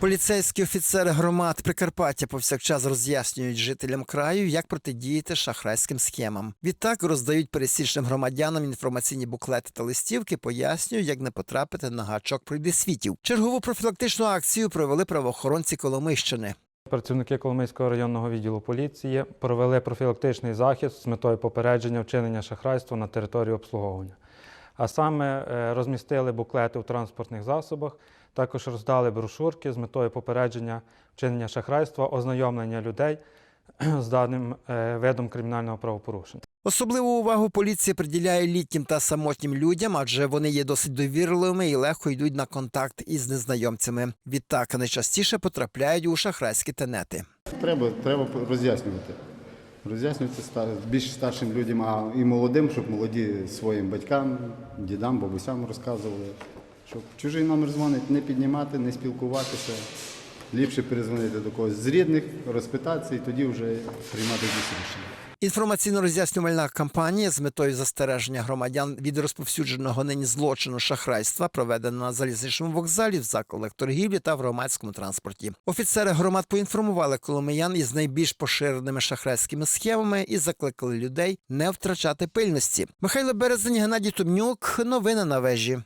Поліцейські офіцери громад Прикарпаття повсякчас роз'яснюють жителям краю, як протидіяти шахрайським схемам. Відтак роздають пересічним громадянам інформаційні буклети та листівки, пояснюють, як не потрапити на гачок пройдисвітів. Чергову профілактичну акцію провели правоохоронці Коломищини. Працівники Коломийського районного відділу поліції провели профілактичний захід з метою попередження вчинення шахрайства на території обслуговування. А саме е, розмістили буклети у транспортних засобах, також роздали брошурки з метою попередження вчинення шахрайства, ознайомлення людей з даним е, видом кримінального правопорушення. Особливу увагу поліція приділяє літнім та самотнім людям, адже вони є досить довірливими і легко йдуть на контакт із незнайомцями. Відтак найчастіше потрапляють у шахрайські тенети. Треба, треба роз'яснювати. Роз'яснювати більш старшим людям, а і молодим, щоб молоді своїм батькам, дідам, бабусям розказували, щоб чужий номер дзвонить, не піднімати, не спілкуватися. Ліпше перезвонити до когось з рідних, розпитатися і тоді вже приймати якісь рішення. Інформаційно-роз'яснювальна кампанія з метою застереження громадян від розповсюдженого нині злочину шахрайства проведена на залізничному вокзалі, в закладах торгівлі та в громадському транспорті. Офіцери громад поінформували коломиян із найбільш поширеними шахрайськими схемами і закликали людей не втрачати пильності. Михайло Березень, Геннадій Тумнюк. Новини на вежі.